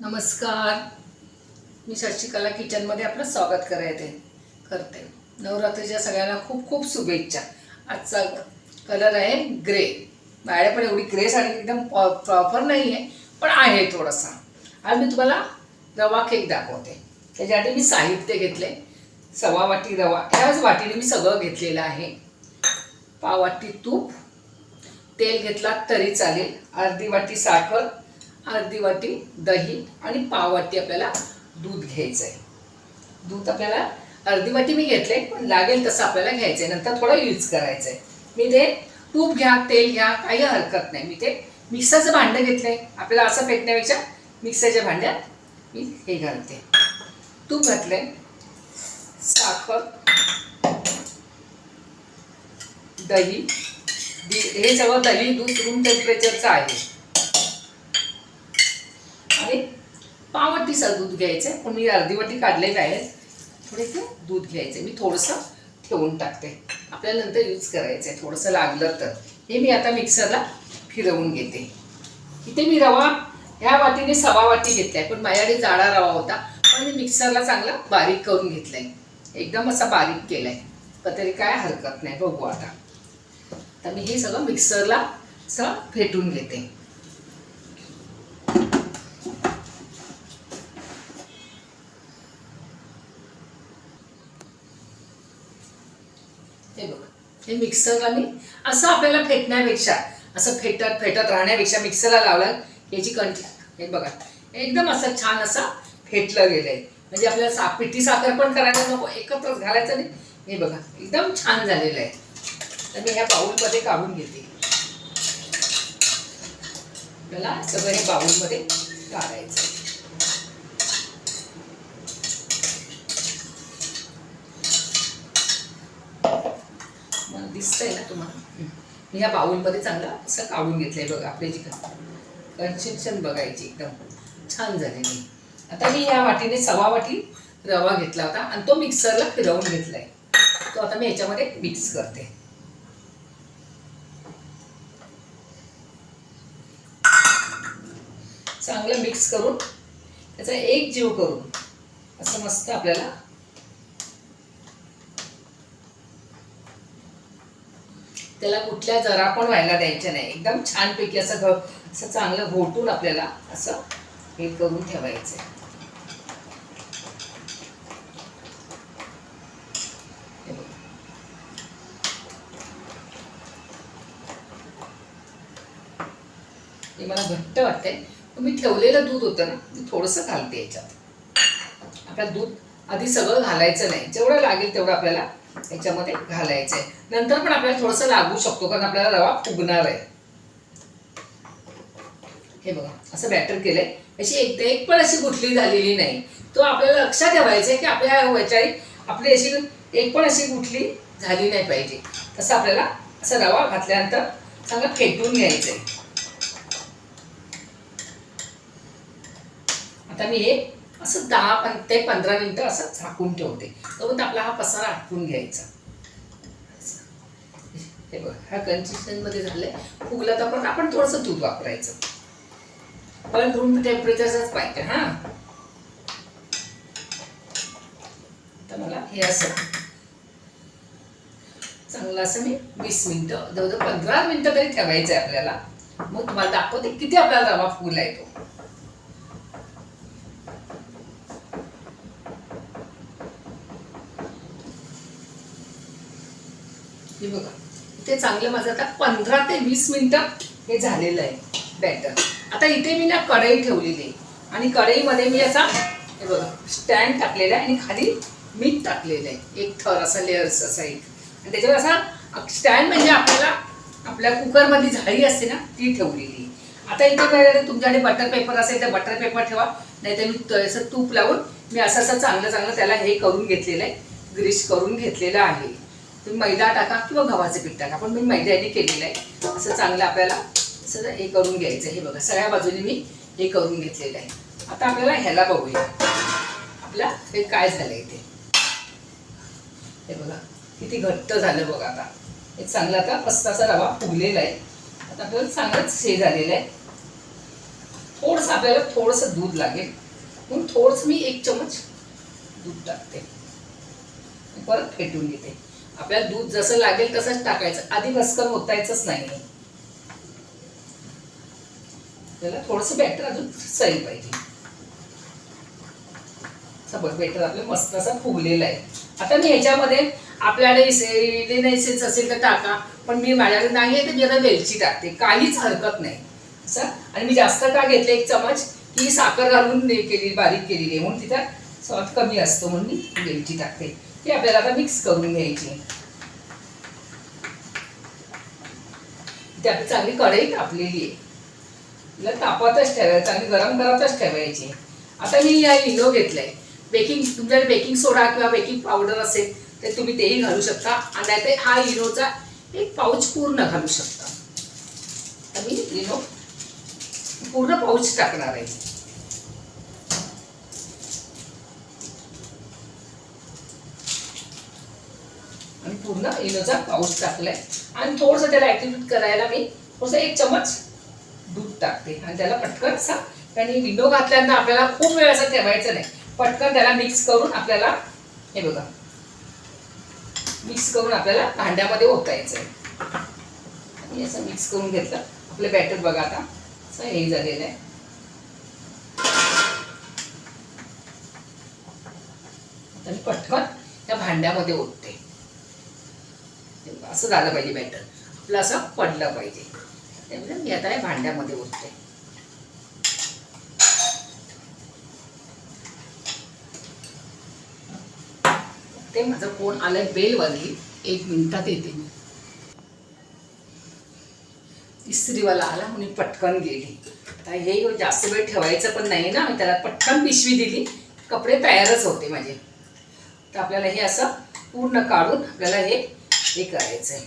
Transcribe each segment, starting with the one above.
नमस्कार. मी शशिकला किचनमध्ये आपलं स्वागत करायचे करते. नवरात्रीच्या सगळ्यांना खूप खूप शुभेच्छा. आजचा कलर आहे ग्रे माझ्या पण एवढी ग्रे साडी एकदम प्रॉपर नाही आहे पण आहे थोडासा. आज मी तुम्हाला रवा केक दाखवते. त्याच्यासाठी मी साहित्य घेतले सव्वा वाटी रवा. ह्याच वाटीने मी सगळं घेतलेलं आहे. पाव वाटी तूप. तेल घेतला तरी चालेल. अर्धी वाटी साखर. अर्धी वाटी दही आणि पाव वाटी आपल्याला दूध घ्यायचं आहे दूध आपल्याला अर्धी वाटी मी घेतले पण लागेल तसं आपल्याला घ्यायचं आहे नंतर थोडं यूज करायचं आहे मी ते तूप घ्या तेल घ्या काही हरकत नाही. मी ते मिक्सरचं भांडं घेतलं आहे आपल्याला असं फेकण्यापेक्षा मिक्सरच्या भांड्यात मी हे घालते. तूप घातलं साखर दही हे सगळं दही दूध रूम टेम्परेचरचं आहे आणि पावटीचं दूध घ्यायचं पण मी अर्धी वाटी काढलेलं आहे थोडेसे दूध घ्यायचं मी थोडंसं ठेवून टाकते. आपल्याला नंतर यूज करायचं आहे थोडंसं लागलं तर. हे मी आता मिक्सरला फिरवून घेते. इथे मी रवा ह्या वाटीने सवा वाटी घेतलाय. पण माझ्याकडे जाडा रवा होता. पण मी मिक्सरला चांगला बारीक करून घेतलाय. एकदम असा बारीक केलाय. पण तरी काय हरकत नाही. बघू आता. तर मी हे सगळं मिक्सरला असं फेटून घेते हे बघा हे मिक्सरला मी असं आपल्याला फेटण्यापेक्षा असं फेटत फेटत राहण्यापेक्षा मिक्सरला लावलं याची कंटी हे बघा एकदम असं छान असं फेटलं गेलं आहे म्हणजे आपल्याला सा पिठी साखर पण करायला नको एकत्रच घालायचं नाही. हे बघा एकदम छान झालेलं आहे. तर मी ह्या बाऊलमध्ये काढून घेते. आपल्याला सगळं हे बाऊलमध्ये काढायचं मला दिसतंय ना तुम्हाला? मी ह्या बाऊलमध्ये चांगलं असं काढून घेतलंय बघा आपले जी कन्सिस्टन बघायची एकदम. छान झालेली आता मी या वाटीने सवा वाटी रवा घेतला होता आणि तो मिक्सरला फिरवून घेतलाय. तो आता मी याच्यामध्ये मिक्स करते. चांगलं मिक्स करून त्याचा एक जीव करून असं मस्त आपल्याला त्याला कुठल्या जरा पण व्हायला द्यायच्या नाही. एकदम छानपैकी असं घ असं चांगलं घोटून आपल्याला असं हे करून ठेवायचं आहे. हे मला घट्ट वाटतंय. मी ठेवलेलं दूध होतं ना मी थोडंसं घालते याच्यात. आपल्याला दूध आधी सगळं घालायचं नाही. जेवढं लागेल तेवढं आपल्याला याच्यामध्ये घालायचं आहे नंतर पण आपल्याला थोडंसं लागू शकतो कारण आपल्याला रवा फुगणार आहे. हे बघा असं बॅटर केलंय. अशी एक एक पण अशी गुठली झालेली नाही. तो आपल्याला लक्षात ठेवायचं आहे की आपल्या ह्याच्याही आपली अशी एक पण अशी गुठली झाली नाही पाहिजे. तसं आपल्याला असं रवा घातल्यानंतर चांगलं फेटून घ्यायचं आहे आता मी हे असं दहा पं ते पंधरा मिनटं असं झाकून ठेवते. तोपर्यंत आपला हा पसारा आटकून घ्यायचा. हे बघ ह्या कन्सिस्टन्समध्ये झालंय. फुगला तर पण आपण थोडंसं दूध वापरायचं. पण रूम टेम्परेचरचाच पाहिजे हा. तर मला हे असं. चांगलं असं मी वीस मिनटं जवळजवळ पंधरा मिनटं तरी ठेवायचं आहे आपल्याला. मग तुम्हाला दाखवते किती आपल्याला रवा फुगला येतो हे बघा. इथे चांगलं माझं आता पंधरा ते वीस मिनटं हे झालेलं आहे बॅटर आता इथे मी ना कढई ठेवलेली आहे. आणि कढईमध्ये मी असा हे बघा स्टँड टाकलेला आहे आणि खाली मीठ टाकलेलं आहे. एक थर असा लेअर्स असा एक. आणि त्याच्यावर असा स्टँड म्हणजे आपल्याला आपल्या कुकरमधली झाडी असते ना ती ठेवलेली आता इथे काय तुमच्याकडे बटर पेपर असेल तर बटर पेपर ठेवा. नाही तर मी त- असं तूप लावून मी असं असं चांगलं चांगलं त्याला हे करून घेतलेलं आहे. ग्रीस करून घेतलेलं आहे. तुम्ही मैदा टाका किंवा गव्हाचं पीठ टाका. पण मी मैद्याने केलेलं आहे. असं चांगलं आपल्याला असं हे करून घ्यायचं हे बघा सगळ्या बाजूने मी हे करून घेतलेलं आहे. आता आपल्याला ह्याला बघूया. आपल्या हे काय झालं इथे? हे बघा किती घट्ट झालं बघा आता. हे चांगलं आता पस्ताचा रवा फुगलेला आहे. आता आपल्याला चांगलंच हे झालेलं आहे. थोडंसं आपल्याला थोडंसं दूध लागेल. म्हणून थोडंसं मी एक चमच दूध टाकते. परत फेटून घेते. आपल्याला दूध जसं लागेल तसंच टाकायचं. आधी भस्कर ओतायचंच नाही. त्याला थोडस बॅटर अजून सैल पाहिजे. सपोज बेटर आपलं मस्त असा फुगलेला आहे. आता मी ह्याच्यामध्ये आपल्याकडे असेल तर टाका पण मी माझ्याकडे नाही आहे तर मी आता वेलची टाकते. काहीच हरकत नाही. असं? आणि मी जास्त का घेतले एक चमच? की साखर घालून केली बारीक केलेली आहे म्हणून तिथं स्वाद कमी असतो म्हणून मी वेलची टाकते. ती आपल्याला आता मिक्स करून घ्यायची. ती आपली चांगली कढई तापलेली आहे. तिला तापतच ठेवायची चांगली गरम करतच ठेवायची. आता मी या इनो घेतलंय. बेकिंग तुमच्याकडे बेकिंग सोडा किंवा बेकिंग पावडर असेल तर तुम्ही तेही घालू शकता. आणि नाहीतर हा इनोचा एक पाऊच पूर्ण घालू शकता. तर मी इनो पूर्ण पाऊच टाकणार आहे. आणि पूर्ण इनोचा पाऊस टाकलाय. आणि थोडंसं त्याला ऍक्टिव्हेट करायला मी थोडंसं एक चमच दूध टाकते. आणि त्याला पटकन असा कारण विंडो घातल्यानंतर आपल्याला खूप वेळ असं ठेवायचं नाही. पटकन त्याला मिक्स करून आपल्याला हे बघा. मिक्स करून आपल्याला भांड्यामध्ये ओतायचं आहे आणि असं मिक्स करून घेतलं. आपलं बॅटर बघा आता असं हे झालेलं आहे. आता मी पटकन त्या भांड्यामध्ये ओतते. असं झालं पाहिजे बॅटर आपलं असं पडलं पाहिजे. त्यामुळे मी आता या भांड्यामध्ये ओतते ते माझं फोन आलं बेल वाजली एक मिनिटात येते मी. इस्त्रीवाला आला म्हणून पटकन गेली. आता हे जास्त वेळ ठेवायचं पण नाही ना. त्याला पटकन पिशवी दिली. कपडे तयारच होते माझे. तर आपल्याला हे असं पूर्ण काढून आपल्याला हे हे करायचं आहे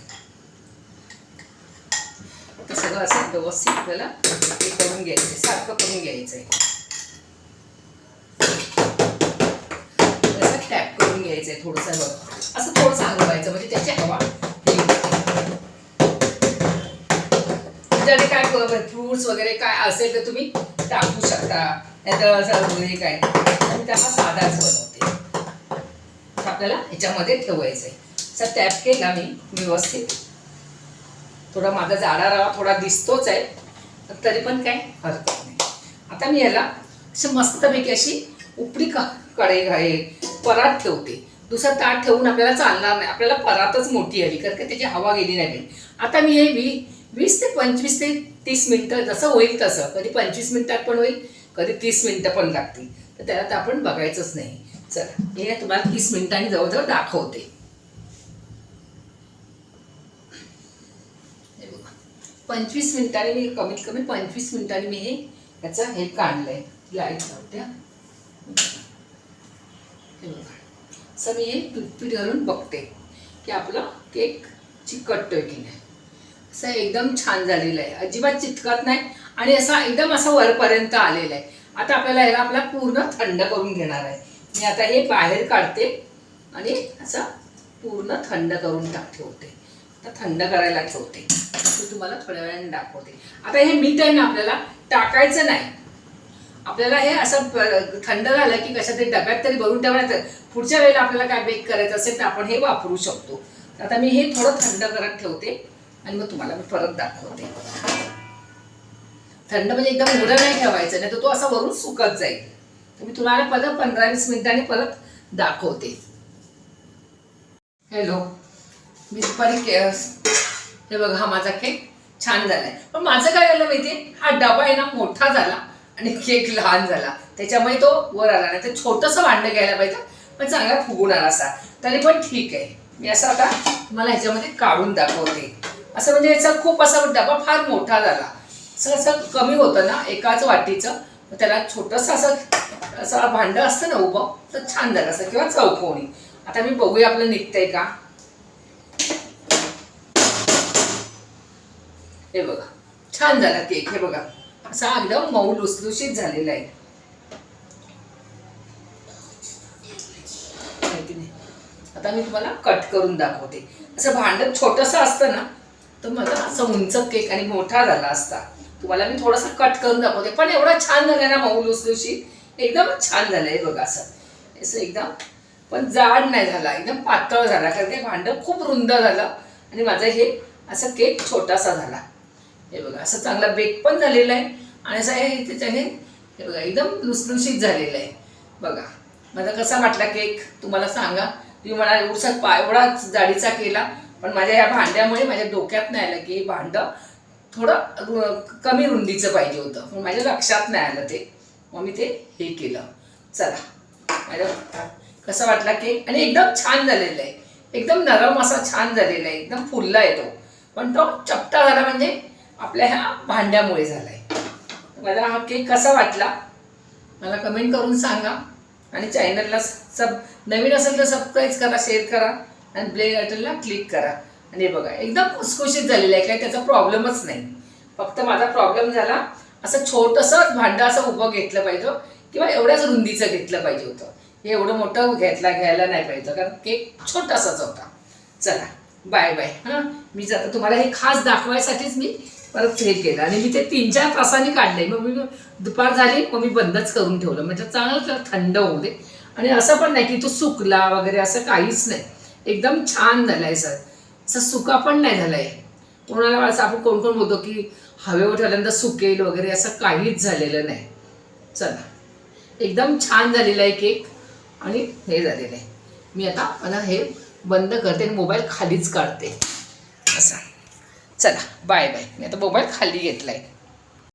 सगळं असं व्यवस्थित आपल्याला हे करून घ्यायचं सारखं करून घ्यायचं आहे असं टॅप करून घ्यायचं आहे थोडंसं असं थोडंसं हलवायचं म्हणजे त्याची हवा त्याने काय फ्रुट्स वगैरे काय असेल तर तुम्ही टाकू शकता. नाहीतर असं हे काय. त्याला साधाच बनवते. आपल्याला ह्याच्यामध्ये ठेवायचं आहे असा टॅप केला मी व्यवस्थित. थोडा माझा जाडा रवा थोडा दिसतोच आहे तरी पण काय हरकत नाही. आता मी याला अशी मस्तपैकी अशी उपडी क कढई घाई परात ठेवते. दुसरं ताट ठेवून आपल्याला चालणार नाही. आपल्याला परातच मोठी हवी कारण की त्याची हवा गेली नाही आता मी हे वी वीस ते पंचवीस ते तीस मिनटं जसं होईल तसं. कधी पंचवीस मिनटात पण होईल कधी तीस मिनटं पण लागतील. तर त्याला तर आपण बघायचंच नाही. चला हे तुम्हाला तीस मिनिटांनी जवळजवळ दाखवते हे बघा. पंचवीस मिनिटांनी मी कमीत कमी पंचवीस मिनिटांनी मी हे याचं हे काढलंय. लाइट लावते हा. हे बघा. असं मी हे टूथपीठ घालून बघते की आपला केक चिकटतोय की नाही. असं एकदम छान झालेलं आहे. अजिबात चिटकत नाही आणि असा एकदम असा वरपर्यंत आलेला आहे. आता आपल्याला ह्याला आपला पूर्ण थंड करून घेणार आहे. मी आता हे बाहेर काढते आणि असं पूर्ण थंड करून टाक ठेवते आता थंड करायला ठेवते. ते तुम्हाला थोड्या वेळाने दाखवते. आता हे मीठ आहे ना आपल्याला टाकायचं नाही. आपल्याला हे असं थंड झालं की कशा तरी डब्यात तरी भरून ठेवायचं. पुढच्या वेळेला आपल्याला काय बेक करायचं असेल तर आपण हे वापरू शकतो. आता मी हे थोडं थंड करत ठेवते आणि मग तुम्हाला मी परत दाखवते. थंड म्हणजे एकदम उघडं नाही ठेवायचं नाही तर तो असा वरून सुकत जाईल. तर मी तुम्हाला परत पंधरा वीस मिनिटांनी परत दाखवते. हॅलो मी दुपारी के हे बघा हा माझा केक छान झाला आहे पण माझं काय झालं माहिती हा डबा आहे ना मोठा झाला आणि केक लहान झाला. त्याच्यामुळे तो वर आला नाही. तर छोटंसं भांडं घ्यायला पाहिजे. पण चांगला फुगून आला असा. तरी पण ठीक आहे. मी असं आता मला ह्याच्यामध्ये काढून दाखवते. असं म्हणजे याचा खूप असा डबा फार मोठा झाला. असं असं कमी होतं ना एकाच वाटीचं. त्याला छोटंसं असं असं भांडं असतं ना उभं तर छान झालं असं. किंवा चौकोणी आता मी बघूया आपलं निघतंय का? हे बघा. छान झाला केक हे बघा. असा एकदम मऊ लुसलुशीत झालेला आहे. माहिती नाही. आता मी तुम्हाला कट करून दाखवते. असं भांडं छोटंसं असतं ना तर मला असं उंच केक आणि मोठा झाला असता. तुम्हाला मी थोडंसं कट करून दाखवते. पण एवढा छान झालाय ना मऊ लुसलुशी एकदम छान झालंय बघा असं. असं एकदम. पण जाड नाही झाला एकदम पातळ झाला. कारण ते भांडं खूप रुंद झालं आणि माझं हे असं केक छोटासा झाला. हे बघा असं चांगला बेक पण झालेला आहे. आणि असं हे त्याच्याने हे बघा एकदम लुसलुशीत झालेलं आहे. बघा माझा कसा वाटला केक तुम्हाला सांगा. तुम्ही म्हणा एवढसा पा एवढाच जाडीचा केला पण माझ्या ह्या भांड्यामुळे माझ्या डोक्यात नाही आलं की हे भांडं थोडं कमी रुंदीचं पाहिजे होतं. पण माझ्या लक्षात नाही आलं ते. मग मी ते हे केलं. चला माझ्या कसा वाटला केक आणि एकदम छान झालेला आहे. एकदम नरम असा छान झालेला आहे. एकदम फुलला आहे तो. पण तो चपटा झाला म्हणजे आपल्या ह्या भांड्यामुळे झाला आहे मला हा केक कसा वाटला? मला कमेंट करून सांगा. आणि चॅनलला सब नवीन असेल तर सबस्क्राईब करा शेअर करा. आणि प्ले बटनला क्लिक करा. आणि बघा एकदम खुसखुशीत झालेलं आहे. काय त्याचा प्रॉब्लेमच नाही. फक्त माझा प्रॉब्लेम झाला असं छोटंसं भांडं असं उभं घेतलं पाहिजे किंवा एवढ्याच रुंदीचं घेतलं पाहिजे होतं. हे एवढं मोठं घेतला घ्यायला नाही पाहिजे कारण केक छोटासाच होता. चला बाय बाय हां? मी जाता. तुम्हाला हे खास दाखवायसाठीच मी परत हे केलं. आणि मी ते तीन चार तासांनी काढले. मग मी दुपार झाली मग मी बंदच करून ठेवलं. म्हणजे चांगलं तर थंड होऊ दे. आणि असं पण नाही की तो सुकला वगैरे असं काहीच नाही. एकदम छान झालं आहे सर. असं सुका पण नाही झाला आहे कोणाला असं आपण कोण कोण बोलतो की हवेवर ठेवल्यानंतर सुकेल वगैरे असं काहीच झालेलं नाही. चला. एकदम छान झालेला आहे केक आणि हे झालेलं आहे. मी आता मला हे बंद करते आणि मोबाईल खालीच काढते. असं. चला बाय बाय. मी आता मोबाईल खाली घेतला आहे